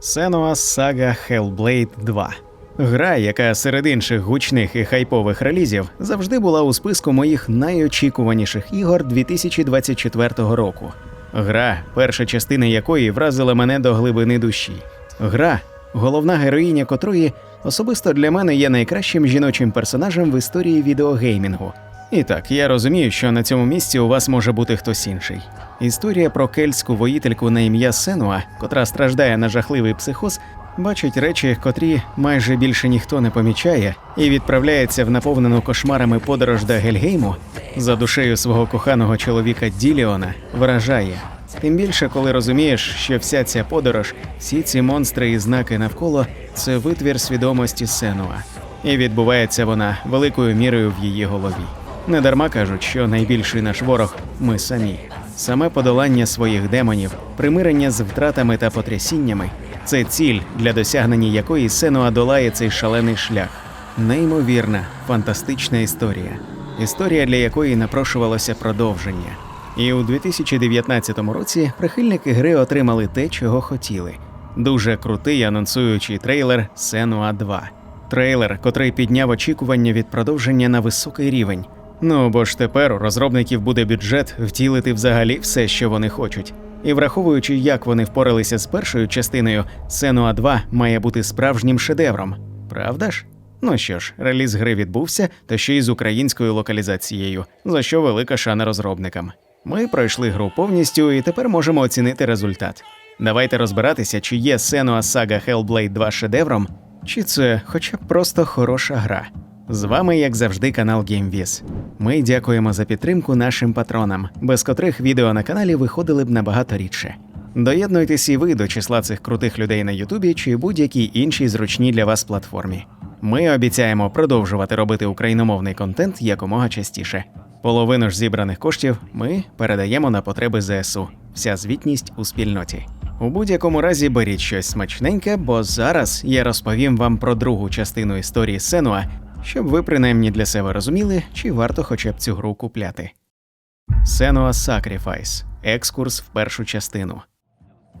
Senua Saga Hellblade 2. Гра, яка серед інших гучних і хайпових релізів завжди була у списку моїх найочікуваніших ігор 2024 року. Гра, перша частина якої вразила мене до глибини душі. Гра, головна героїня котрої особисто для мене є найкращим жіночим персонажем в історії відеогеймінгу. І так, я розумію, що на цьому місці у вас може бути хтось інший. Історія про кельтську воїтельку на ім'я Сенуа, котра страждає на жахливий психоз, бачить речі, котрі майже більше ніхто не помічає, і відправляється в наповнену кошмарами подорож до Гельгейму за душею свого коханого чоловіка Діліона, вражає. Тим більше, коли розумієш, що вся ця подорож, всі ці монстри і знаки навколо це витвір свідомості Сенуа. І відбувається вона великою мірою в її голові. Недарма кажуть, що найбільший наш ворог ми самі. Саме подолання своїх демонів, примирення з втратами та потрясіннями це ціль, для досягнення якої Сенуа долає цей шалений шлях. Неймовірна, фантастична історія. Історія, для якої напрошувалося продовження. І у 2019 році прихильники гри отримали те, чого хотіли. Дуже крутий анонсуючий трейлер Сенуа 2. Трейлер, котрий підняв очікування від продовження на високий рівень. Ну бо ж тепер у розробників буде бюджет втілити взагалі все, що вони хочуть. І враховуючи, як вони впоралися з першою частиною, Senua 2 має бути справжнім шедевром. Правда ж? Ну що ж, реліз гри відбувся, та ще й з українською локалізацією, за що велика шана розробникам. Ми пройшли гру повністю і тепер можемо оцінити результат. Давайте розбиратися, чи є Senua Saga Hellblade 2 шедевром, чи це хоча б просто хороша гра. З вами, як завжди, канал GameViz. Ми дякуємо за підтримку нашим патронам, без котрих відео на каналі виходили б набагато рідше. Доєднуйтесь і ви до числа цих крутих людей на Ютубі чи будь-якій іншій зручній для вас платформі. Ми обіцяємо продовжувати робити україномовний контент якомога частіше. Половину ж зібраних коштів ми передаємо на потреби ЗСУ. Вся звітність у спільноті. У будь-якому разі беріть щось смачненьке, бо зараз я розповім вам про другу частину історії Сенуа, щоб ви принаймні для себе розуміли, чи варто хоча б цю гру купляти. Senua Sacrifice. Екскурс в першу частину.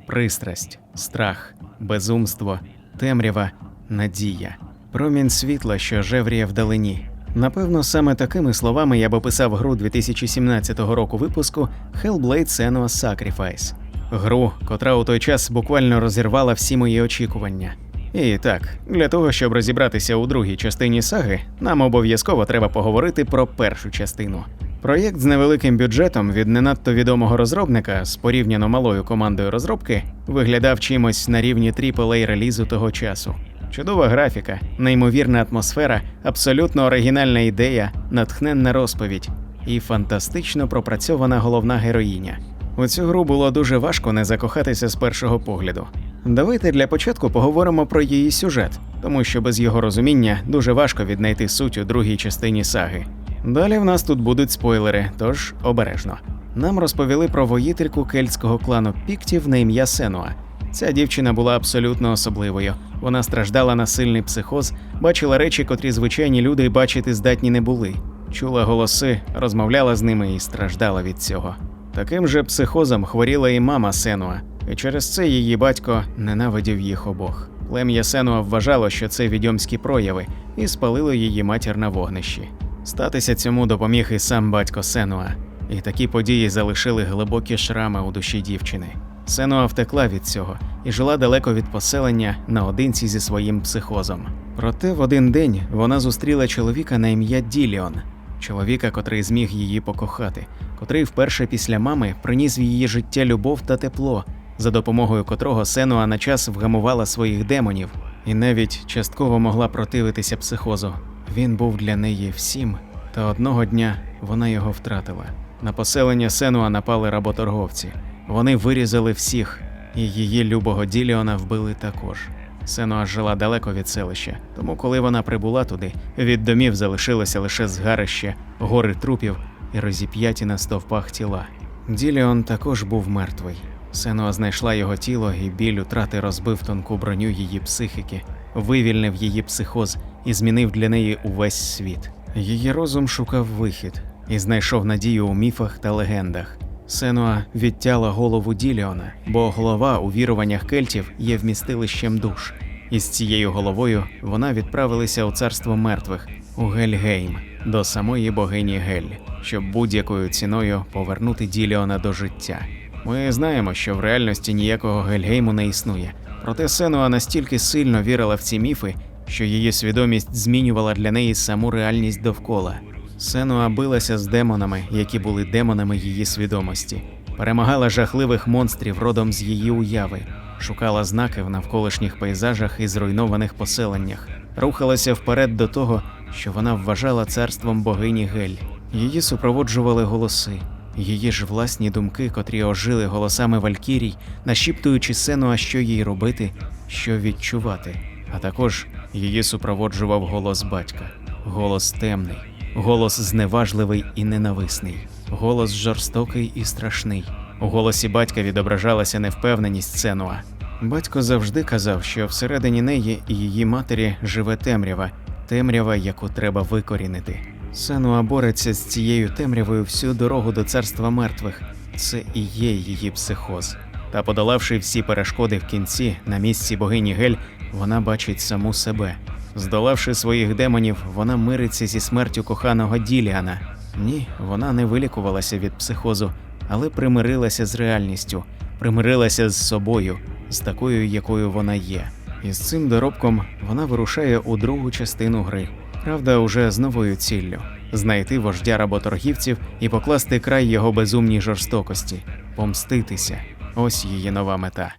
Пристрасть, страх, безумство, темрява, надія, промінь світла, що жевріє вдалині. Напевно, саме такими словами я б описав гру 2017 року випуску Hellblade Senua Sacrifice. Гру, котра у той час буквально розірвала всі мої очікування. І так, для того, щоб розібратися у другій частині саги, нам обов'язково треба поговорити про першу частину. Проєкт з невеликим бюджетом від не надто відомого розробника з порівняно малою командою розробки виглядав чимось на рівні AAA релізу того часу. Чудова графіка, неймовірна атмосфера, абсолютно оригінальна ідея, натхненна розповідь і фантастично пропрацьована головна героїня. У цю гру було дуже важко не закохатися з першого погляду. Давайте для початку поговоримо про її сюжет, тому що без його розуміння дуже важко віднайти суть у другій частині саги. Далі в нас тут будуть спойлери, тож обережно. Нам розповіли про воїтельку кельтського клану Піктів на ім'я Сенуа. Ця дівчина була абсолютно особливою. Вона страждала на сильний психоз, бачила речі, котрі звичайні люди бачити здатні не були. Чула голоси, розмовляла з ними і страждала від цього. Таким же психозом хворіла і мама Сенуа, і через це її батько ненавидів їх обох. Плем'я Сенуа вважало, що це відьомські прояви, і спалило її матір на вогнищі. Статися цьому допоміг і сам батько Сенуа, і такі події залишили глибокі шрами у душі дівчини. Сенуа втекла від цього і жила далеко від поселення наодинці зі своїм психозом. Проте в один день вона зустріла чоловіка на ім'я Діліон, чоловіка, котрий зміг її покохати, котрий вперше після мами приніс в її життя любов та тепло, за допомогою котрого Сенуа на час вгамувала своїх демонів і навіть частково могла противитися психозу. Він був для неї всім, та одного дня вона його втратила. На поселення Сенуа напали работорговці. Вони вирізали всіх, і її любого Діліона вбили також. Сенуа жила далеко від селища, тому коли вона прибула туди, від домів залишилося лише згарище, гори трупів і розіп'яті на стовпах тіла. Діліон також був мертвий. Сенуа знайшла його тіло, і біль утрати розбив тонку броню її психіки, вивільнив її психоз і змінив для неї увесь світ. Її розум шукав вихід і знайшов надію у міфах та легендах. Сенуа відтяла голову Діліона, бо голова у віруваннях кельтів є вмістилищем душ. І з цією головою вона відправилася у царство мертвих у Гельгейм до самої богині Гель, щоб будь-якою ціною повернути Діліона до життя. Ми знаємо, що в реальності ніякого Гельгейму не існує. Проте Сенуа настільки сильно вірила в ці міфи, що її свідомість змінювала для неї саму реальність довкола. Сенуа билася з демонами, які були демонами її свідомості, перемагала жахливих монстрів родом з її уяви, шукала знаки в навколишніх пейзажах і зруйнованих поселеннях, рухалася вперед до того, що вона вважала царством богині Гель. Її супроводжували голоси, її ж власні думки, котрі ожили голосами Валькірій, нашіптуючи Сенуа, що їй робити, що відчувати. А також її супроводжував голос батька, голос темний, голос зневажливий і ненависний, голос жорстокий і страшний. У голосі батька відображалася невпевненість Сенуа. Батько завжди казав, що всередині неї і її матері живе темрява, темрява, яку треба викорінити. Сенуа бореться з цією темрявою всю дорогу до царства мертвих. Це і є її психоз. Та подолавши всі перешкоди в кінці, на місці богині Гель, вона бачить саму себе. Здолавши своїх демонів, вона мириться зі смертю коханого Діліана. Ні, вона не вилікувалася від психозу, але примирилася з реальністю, примирилася з собою, з такою, якою вона є. І з цим доробком вона вирушає у другу частину гри. Правда, уже з новою ціллю знайти вождя работоргівців і покласти край його безумній жорстокості, помститися. Ось її нова мета.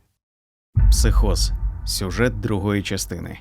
Психоз. Сюжет другої частини.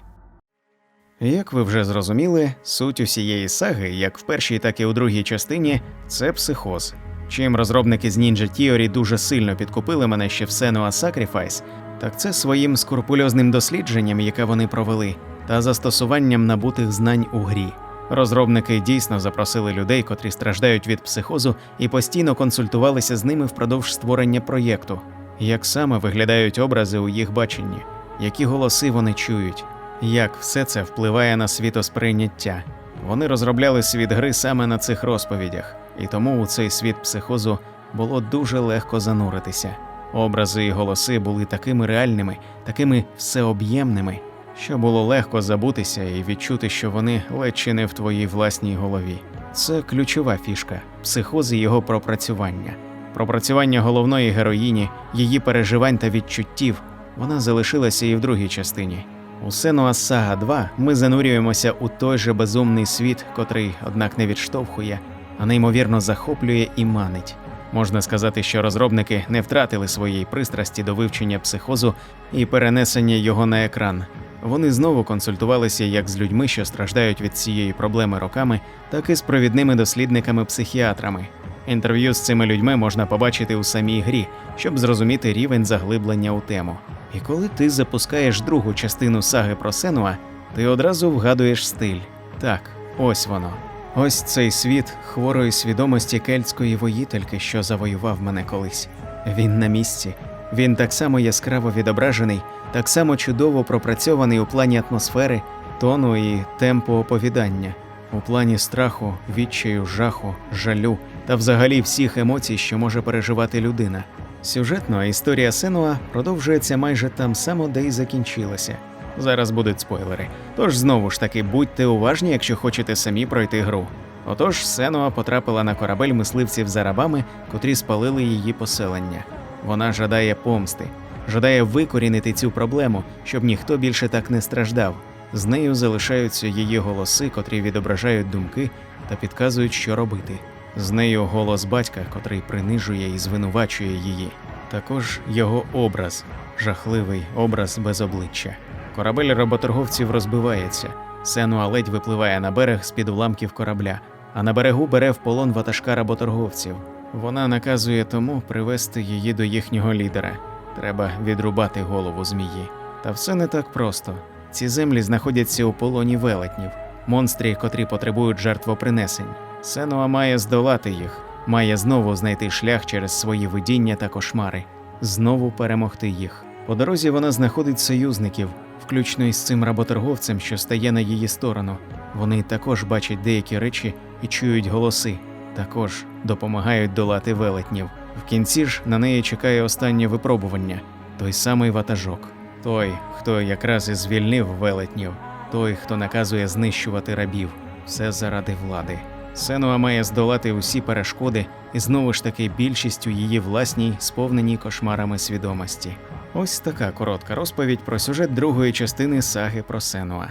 Як ви вже зрозуміли, суть усієї саги, як в першій, так і у другій частині, це психоз. Чим розробники з Ninja Theory дуже сильно підкупили мене ще в Senua Sacrifice, так це своїм скрупульозним дослідженням, яке вони провели, та застосуванням набутих знань у грі. Розробники дійсно запросили людей, котрі страждають від психозу, і постійно консультувалися з ними впродовж створення проєкту, як саме виглядають образи у їх баченні, які голоси вони чують, як все це впливає на світосприйняття. Вони розробляли світ гри саме на цих розповідях, і тому у цей світ психозу було дуже легко зануритися. Образи і голоси були такими реальними, такими всеоб'ємними, що було легко забутися і відчути, що вони ледь чи не в твоїй власній голові. Це ключова фішка психоз і його пропрацювання. Пропрацювання головної героїні, її переживань та відчуттів вона залишилася і в другій частині. У Сенуа Сага 2 ми занурюємося у той же безумний світ, котрий, однак, не відштовхує, а неймовірно захоплює і манить. Можна сказати, що розробники не втратили своєї пристрасті до вивчення психозу і перенесення його на екран. Вони знову консультувалися як з людьми, що страждають від цієї проблеми роками, так і з провідними дослідниками-психіатрами. Інтерв'ю з цими людьми можна побачити у самій грі, щоб зрозуміти рівень заглиблення у тему. І коли ти запускаєш другу частину саги про Сенуа, ти одразу вгадуєш стиль. Так, ось воно. Ось цей світ хворої свідомості кельтської воїтельки, що завоював мене колись. Він на місці. Він так само яскраво відображений, так само чудово пропрацьований у плані атмосфери, тону і темпу оповідання, у плані страху, відчаю, жаху, жалю та взагалі всіх емоцій, що може переживати людина. Сюжетно історія Сенуа продовжується майже там само, де й закінчилася. Зараз будуть спойлери. Тож знову ж таки будьте уважні, якщо хочете самі пройти гру. Отож, Сенуа потрапила на корабель мисливців за рабами, котрі спалили її поселення. Вона жадає помсти, жадає викорінити цю проблему, щоб ніхто більше так не страждав. З нею залишаються її голоси, котрі відображають думки та підказують, що робити. З нею голос батька, котрий принижує і звинувачує її. Також його образ, жахливий образ без обличчя. Корабель работорговців розбивається. Сенуа ледь випливає на берег з-під уламків корабля, а на берегу бере в полон ватажка работорговців. Вона наказує тому привести її до їхнього лідера. Треба відрубати голову змії. Та все не так просто. Ці землі знаходяться у полоні велетнів, монстрів, котрі потребують жертвопринесень. Сенуа має здолати їх, має знову знайти шлях через свої видіння та кошмари, знову перемогти їх. По дорозі вона знаходить союзників, включно із цим работорговцем, що стає на її сторону. Вони також бачать деякі речі і чують голоси, також допомагають долати велетнів. В кінці ж на неї чекає останнє випробування той самий ватажок, той, хто якраз і звільнив велетнів, той, хто наказує знищувати рабів, все заради влади. Сенуа має здолати усі перешкоди і знову ж таки більшістю її власній, сповненій кошмарами свідомості. Ось така коротка розповідь про сюжет другої частини саги про Сенуа.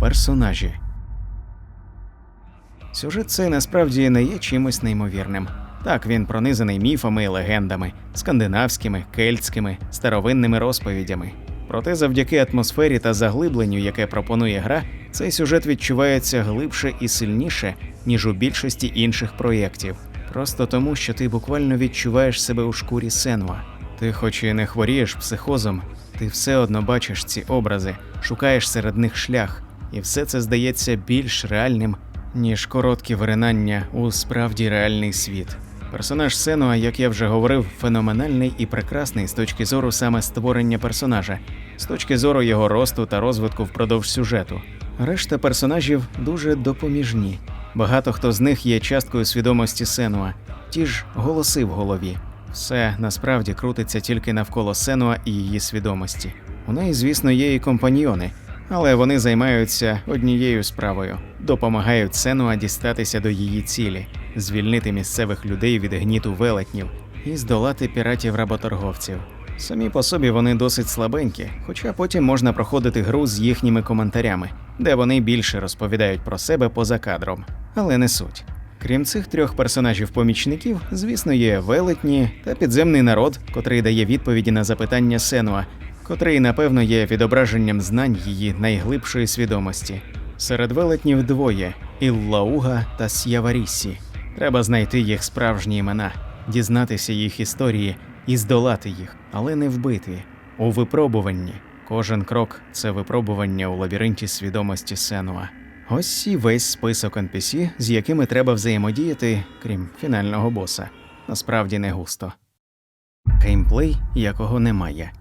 Персонажі Сюжет цей насправді не є чимось неймовірним. Так, він пронизаний міфами і легендами, скандинавськими, кельтськими, старовинними розповідями. Проте завдяки атмосфері та заглибленню, яке пропонує гра, цей сюжет відчувається глибше і сильніше, ніж у більшості інших проєктів. Просто тому, що ти буквально відчуваєш себе у шкурі Сенва. Ти, хоч і не хворієш психозом, ти все одно бачиш ці образи, шукаєш серед них шлях, і все це здається більш реальним, ніж короткі виринання у справді реальний світ. Персонаж Сенуа, як я вже говорив, феноменальний і прекрасний з точки зору саме створення персонажа, з точки зору його росту та розвитку впродовж сюжету. Решта персонажів дуже допоміжні. Багато хто з них є часткою свідомості Сенуа, ті ж голоси в голові. Все насправді крутиться тільки навколо Сенуа і її свідомості. У неї, звісно, є і компаньйони, але вони займаються однією справою допомагають Сенуа дістатися до її цілі, звільнити місцевих людей від гніту велетнів і здолати піратів-работорговців. Самі по собі вони досить слабенькі, хоча потім можна проходити гру з їхніми коментарями, де вони більше розповідають про себе поза кадром, але не суть. Крім цих трьох персонажів-помічників, звісно, є велетні та підземний народ, котрий дає відповіді на запитання Сенуа, котрий, напевно, є відображенням знань її найглибшої свідомості. Серед велетнів двоє Іллауга та С'яварісі. Треба знайти їх справжні імена, дізнатися їх історії і здолати їх, але не вбити. У випробуванні. Кожен крок це випробування у лабіринті свідомості Сенуа. Ось і весь список NPC, з якими треба взаємодіяти, крім фінального боса. Насправді не густо. Геймплей, якого немає.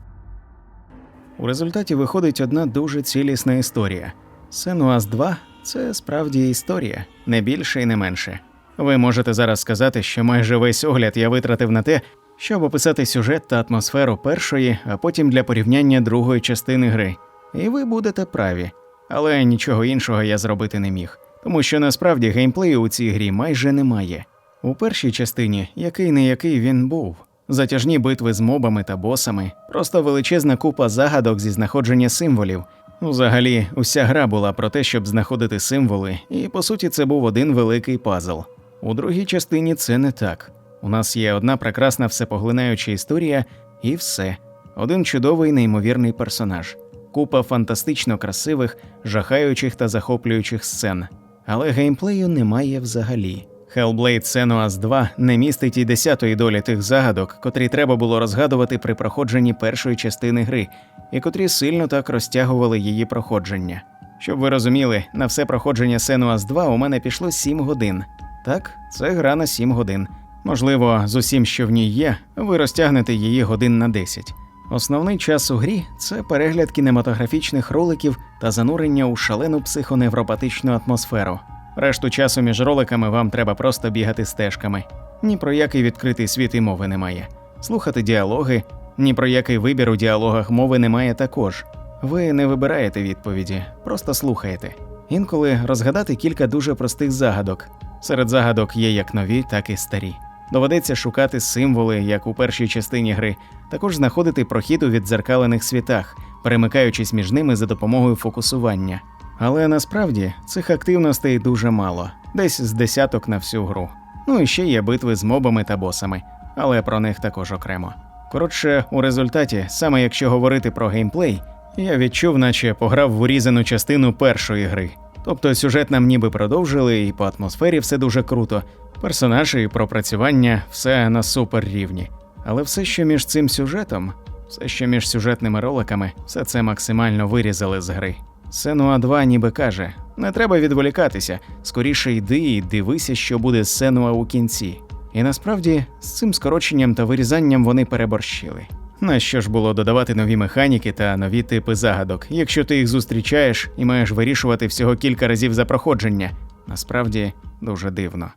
У результаті виходить одна дуже цілісна історія. Сенуас 2 це справді історія, не більше і не менше. Ви можете зараз сказати, що майже весь огляд я витратив на те, щоб описати сюжет та атмосферу першої, а потім для порівняння другої частини гри. І ви будете праві. Але нічого іншого я зробити не міг, тому що насправді геймплею у цій грі майже немає. У першій частині, який не який він був, затяжні битви з мобами та босами, просто величезна купа загадок зі знаходження символів. Взагалі, уся гра була про те, щоб знаходити символи, і по суті це був один великий пазл. У другій частині це не так. У нас є одна прекрасна всепоглинаюча історія, і все. Один чудовий неймовірний персонаж, купа фантастично красивих, жахаючих та захоплюючих сцен. Але геймплею немає взагалі. Hellblade Senua's 2 не містить і десятої долі тих загадок, котрі треба було розгадувати при проходженні першої частини гри, і котрі сильно так розтягували її проходження. Щоб ви розуміли, на все проходження Senua's 2 у мене пішло 7 годин. Так, це гра на 7 годин. Можливо, з усім, що в ній є, ви розтягнете її годин на 10. Основний час у грі це перегляд кінематографічних роликів та занурення у шалену психоневропатичну атмосферу. Решту часу між роликами вам треба просто бігати стежками. Ні про який відкритий світ і мови немає. Слухати діалоги, ні про який вибір у діалогах мови немає також. Ви не вибираєте відповіді, просто слухаєте. Інколи розгадати кілька дуже простих загадок. Серед загадок є як нові, так і старі. Доведеться шукати символи, як у першій частині гри, також знаходити прохід у віддзеркалених світах, перемикаючись між ними за допомогою фокусування. Але насправді цих активностей дуже мало, десь з десяток на всю гру. Ну і ще є битви з мобами та босами, але про них також окремо. Коротше, у результаті, саме якщо говорити про геймплей, я відчув, наче пограв в урізану частину першої гри. Тобто сюжет нам ніби продовжили, і по атмосфері все дуже круто. Персонажі і пропрацювання все на супер рівні. Але все, що між цим сюжетом, все, що між сюжетними роликами, все це максимально вирізали з гри. Сенуа 2 ніби каже: не треба відволікатися, скоріше йди і дивися, що буде з Сенуа у кінці. І насправді з цим скороченням та вирізанням вони переборщили. Нащо ж було додавати нові механіки та нові типи загадок, якщо ти їх зустрічаєш і маєш вирішувати всього кілька разів за проходження? Насправді дуже дивно.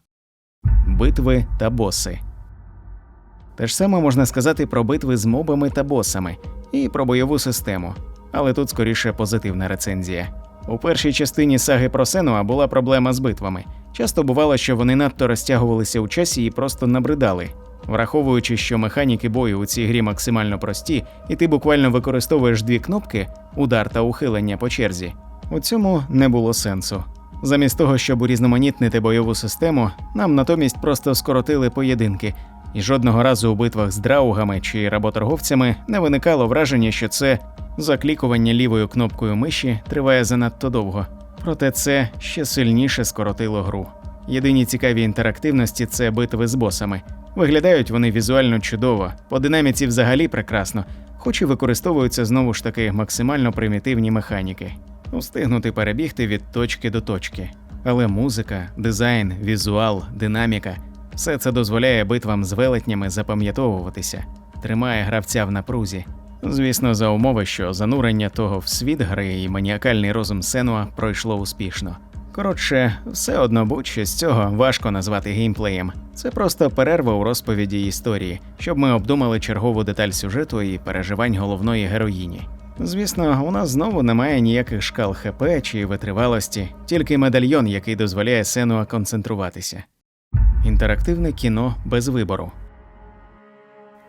Битви та боси. Те ж саме можна сказати про битви з мобами та босами і про бойову систему, але тут скоріше позитивна рецензія. У першій частині саги про Сенуа була проблема з битвами. Часто бувало, що вони надто розтягувалися у часі і просто набридали. Враховуючи, що механіки бою у цій грі максимально прості, і ти буквально використовуєш дві кнопки удар та ухилення по черзі, у цьому не було сенсу. Замість того, щоб урізноманітнити бойову систему, нам натомість просто скоротили поєдинки, і жодного разу у битвах з драугами чи работорговцями не виникало враження, що це заклікування лівою кнопкою миші триває занадто довго. Проте це ще сильніше скоротило гру. Єдині цікаві інтерактивності це битви з босами. Виглядають вони візуально чудово, по динаміці взагалі прекрасно, хоч і використовуються знову ж таки максимально примітивні механіки. Устигнути перебігти від точки до точки. Але музика, дизайн, візуал, динаміка все це дозволяє битвам з велетнями запам'ятовуватися, тримає гравця в напрузі. Звісно, за умови, що занурення того в світ гри і маніакальний розум Сенуа пройшло успішно. Коротше, все одно будь-що з цього важко назвати геймплеєм. Це просто перерва у розповіді історії, щоб ми обдумали чергову деталь сюжету і переживань головної героїні. Звісно, у нас знову немає ніяких шкал ХП чи витривалості, тільки медальйон, який дозволяє Сенуа концентруватися. Інтерактивне кіно без вибору.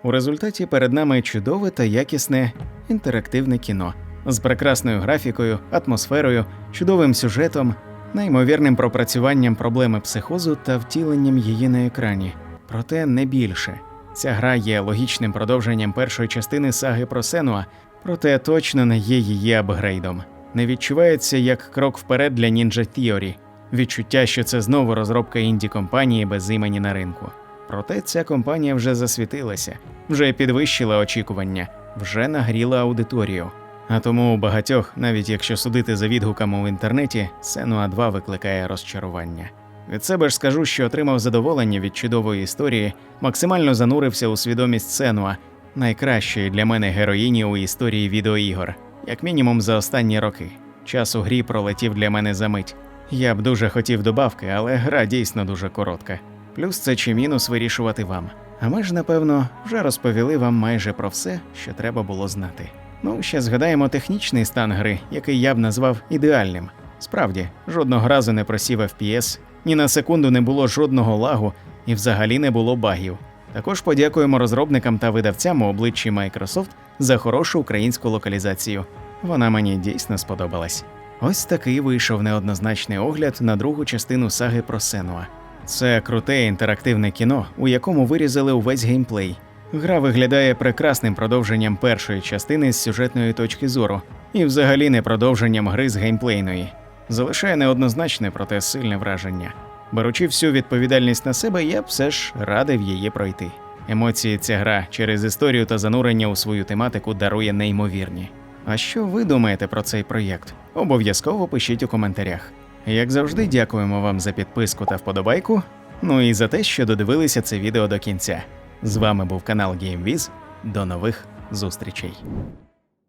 У результаті перед нами чудове та якісне інтерактивне кіно з прекрасною графікою, атмосферою, чудовим сюжетом, неймовірним пропрацюванням проблеми психозу та втіленням її на екрані. Проте не більше. Ця гра є логічним продовженням першої частини саги про Сенуа, проте точно не є її апгрейдом. Не відчувається як крок вперед для Ninja Theory. Відчуття, що це знову розробка інді компанії без імені на ринку. Проте ця компанія вже засвітилася, вже підвищила очікування, вже нагріла аудиторію. А тому у багатьох, навіть якщо судити за відгуками в інтернеті, Сенуа 2 викликає розчарування. Від себе ж скажу, що отримав задоволення від чудової історії, максимально занурився у свідомість Сенуа, найкращої для мене героїні у історії відеоігор, як мінімум за останні роки. Час у грі пролетів для мене за мить. Я б дуже хотів добавки, але гра дійсно дуже коротка. Плюс це чи мінус вирішувати вам. А ми ж, напевно, вже розповіли вам майже про все, що треба було знати. Ну, ще згадаємо технічний стан гри, який я б назвав ідеальним. Справді, жодного разу не просів FPS, ні на секунду не було жодного лагу і взагалі не було багів. Також подякуємо розробникам та видавцям у обличчі Microsoft за хорошу українську локалізацію. Вона мені дійсно сподобалась. Ось такий вийшов неоднозначний огляд на другу частину саги про Сенуа. Це круте інтерактивне кіно, у якому вирізали увесь геймплей. Гра виглядає прекрасним продовженням першої частини з сюжетної точки зору, і взагалі не продовженням гри з геймплейної. Залишає неоднозначне, проте сильне враження. Беручи всю відповідальність на себе, я б все ж радив її пройти. Емоції ця гра через історію та занурення у свою тематику дарує неймовірні. А що ви думаєте про цей проєкт? Обов'язково пишіть у коментарях. Як завжди, дякуємо вам за підписку та вподобайку. Ну і за те, що додивилися це відео до кінця. З вами був канал GameWiz. До нових зустрічей.